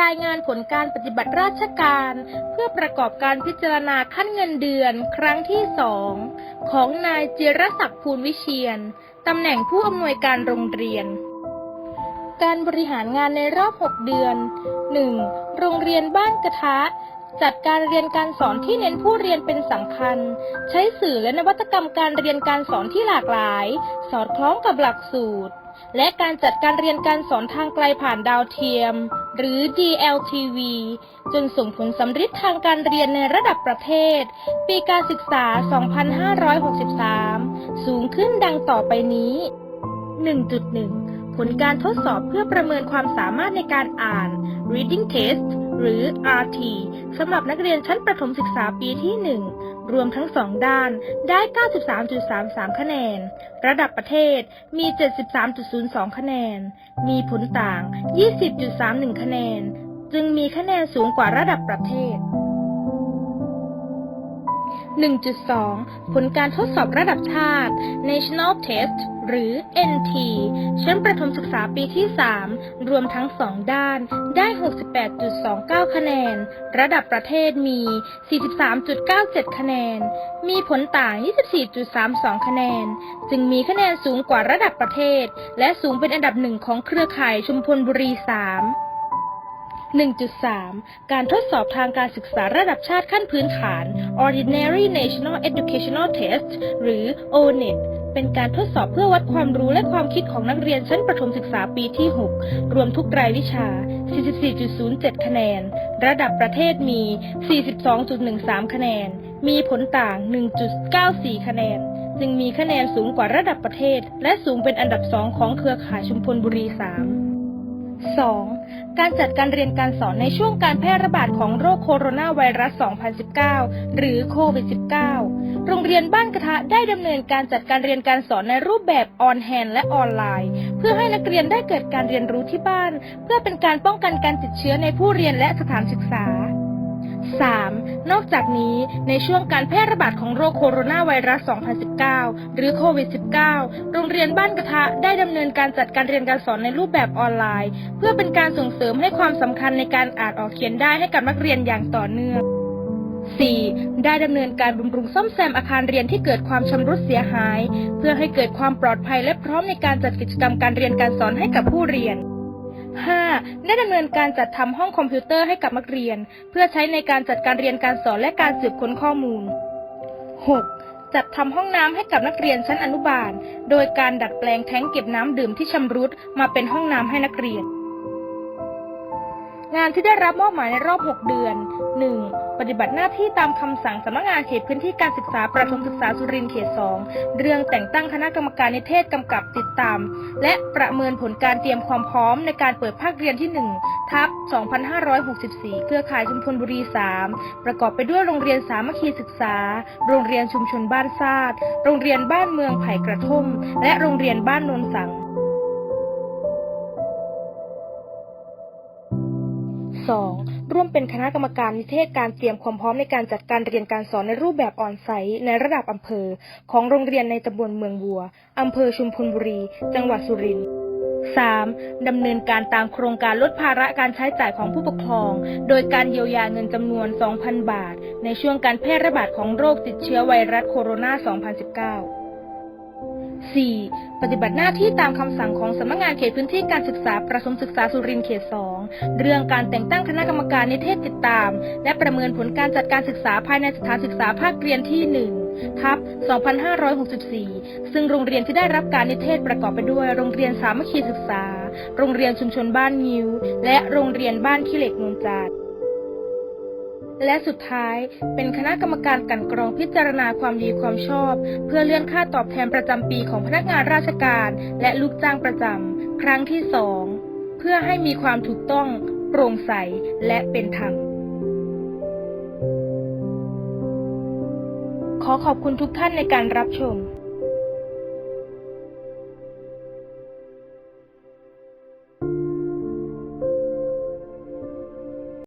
รายงานผลการปฏิบัติราชการ เพื่อประกอบการพิจารณาขั้นเงินเดือนครั้งที่สองของนายจิรศักดิ์ภูลวิเชียนตำแหน่งผู้อำนวยการโรงเรียน การบริหารงานในรอบ 6 เดือน 1. โรงเรียนบ้านกระทะจัดการเรียนการสอนที่เน้นผู้เรียนเป็นสำคัญ ใช้สื่อและนวัตกรรมการเรียนการสอนที่หลากหลาย สอดคล้องกับหลักสูตร และการจัดการเรียนการสอนทางไกลผ่านดาวเทียม หรือ DLTV จนส่งผลสำฤทธิ์ทางการเรียนในระดับประเทศ ปีการศึกษา 2563 สูงขึ้นดังต่อไปนี้ 1.1 ผลการทดสอบเพื่อประเมินความสามารถในการอ่าน reading test หรือ RT สำหรับนักเรียนชั้นประถมศึกษาปีที่ 1 รวมทั้งสองด้านได้ 93.33 คะแนน ระดับประเทศมี 73.02 คะแนน มีผลต่าง 20.31 คะแนน จึงมีคะแนนสูงกว่าระดับประเทศ 1.2 ผลการทดสอบระดับชาติ National Test หรือ NT ชั้นประถมศึกษาปีที่ 3 รวมทั้ง 2 ด้าน ได้ 68.29 คะแนน ระดับประเทศมี 43.97 คะแนน มีผลต่าง 24.32 คะแนน จึงมีคะแนนสูงกว่าระดับประเทศ และสูงเป็นอันดับหนึ่งของเครือข่ายชุมพลบุรี 3 1.3 การทดสอบทางการศึกษาระดับชาติขั้นพื้นฐาน Ordinary National Educational Test หรือ ONET เป็นการทดสอบเพื่อวัดความรู้และความคิดของนักเรียนชั้นประถมศึกษาปีที่ 6 รวมทุกรายวิชา 44.07 คะแนน ระดับประเทศมี 42.13 คะแนน มีผลต่าง 1.94 คะแนน จึงมีคะแนนสูงกว่าระดับประเทศ และสูงเป็นอันดับสองของเครือข่ายชุมพลบุรี 3 2. การจัดการเรียนการสอนในช่วงการแพร่ระบาดของโรคโคโรนาไวรัส 2019 หรือโควิด -19 โรงเรียนบ้านกระทะได้ดำเนินการจัดการเรียนการสอนในรูปแบบออนแฮนและออนไลน์ เพื่อให้นักเรียนได้เกิดการเรียนรู้ที่บ้าน เพื่อเป็นการป้องกันการติดเชื้อในผู้เรียนและสถานศึกษา 3. นอกจากนี้ในช่วงการแพร่ระบาดของโรคโคโรนาไวรัส 2019 หรือโควิด -19 โรงเรียนบ้านกระทะได้ดำเนินการจัดการเรียนการสอนในรูปแบบออนไลน์ เพื่อเป็นการส่งเสริมให้ความสำคัญในการอ่านออกเขียนได้ให้กับนักเรียนอย่างต่อเนื่อง 4. ได้ดำเนินการบำรุงซ่อมแซมอาคารเรียนที่เกิดความชำรุดเสียหาย เพื่อให้เกิดความปลอดภัยและพร้อมในการจัดกิจกรรมการเรียนการสอนให้กับผู้เรียน 5. ได้ดำเนินการจัดทำห้องคอมพิวเตอร์ให้กับนักเรียน เพื่อใช้ในการจัดการเรียนการสอนและการสืบค้นข้อมูล 6. จัดทำห้องน้ำให้กับนักเรียนชั้นอนุบาล โดยการดัดแปลงแท้งเก็บน้ำดื่มที่ชำรุดมาเป็นห้องน้ำให้นักเรียน งานที่ได้รับมอบหมายในรอบ 6 เดือน 1. ปฏิบัติหน้าที่ตามคำสั่งสำนักงานเขตพื้นที่การศึกษาประถมศึกษาสุรินทร์เขต 2 เรื่องแต่งตั้งคณะกรรมการนิเทศกำกับติดตาม และประเมินผลการเตรียมความพร้อมในการเปิดภาคเรียนที่ 1 ทับ 2564 เครือข่ายชุมพลบุรี 3 ประกอบไปด้วยโรงเรียนสามัคคีศึกษา โรงเรียนชุมชนบ้านซาด โรงเรียนบ้านเมืองไผ่กระทุ่ม และโรงเรียนบ้านโนนสัง 2. ร่วมเป็นคณะกรรมการนิเทศการเตรียมความพร้อมในการจัดการเรียนการสอนในรูปแบบออนไซต์ในระดับอำเภอ ของโรงเรียนในตำบลเมืองบัวอำเภอชุมพลบุรี จังหวัดสุรินทร์ 3. ดำเนินการตามโครงการลดภาระการใช้จ่ายของผู้ปกครอง โดยการเยียวยาเงินจำนวน 2,000 บาท ในช่วงการแพร่ระบาดของโรคติดเชื้อไวรัสโคโรนา 2019 4. ปฏิบัติหน้าที่ตามคำสั่งของสำนักงานเขตพื้นที่การศึกษาประถมศึกษาสุรินทร์เขต 2 เรื่องการแต่งตั้งคณะกรรมการนิเทศติดตาม และประเมินผลการจัดการศึกษาภายในสถานศึกษาภาคเรียนที่ 1 ทับ 2564 ซึ่งโรงเรียนที่ได้รับการนิเทศประกอบไปด้วย โรงเรียนสามัคคีศึกษา โรงเรียนชุมชนบ้านงิ้ว และโรงเรียนบ้านขี้เหล็กนนจาด และสุดท้ายเป็นคณะกรรมการกันกรองพิจารณาความดีความชอบ เพื่อเลื่อนค่าตอบแทนประจำปีของพนักงานราชการ และลูกจ้างประจำครั้งที่สองเพื่อให้มีความถูกต้อง โปร่งใสและเป็นธรรมขอขอบคุณทุกท่านในการรับชม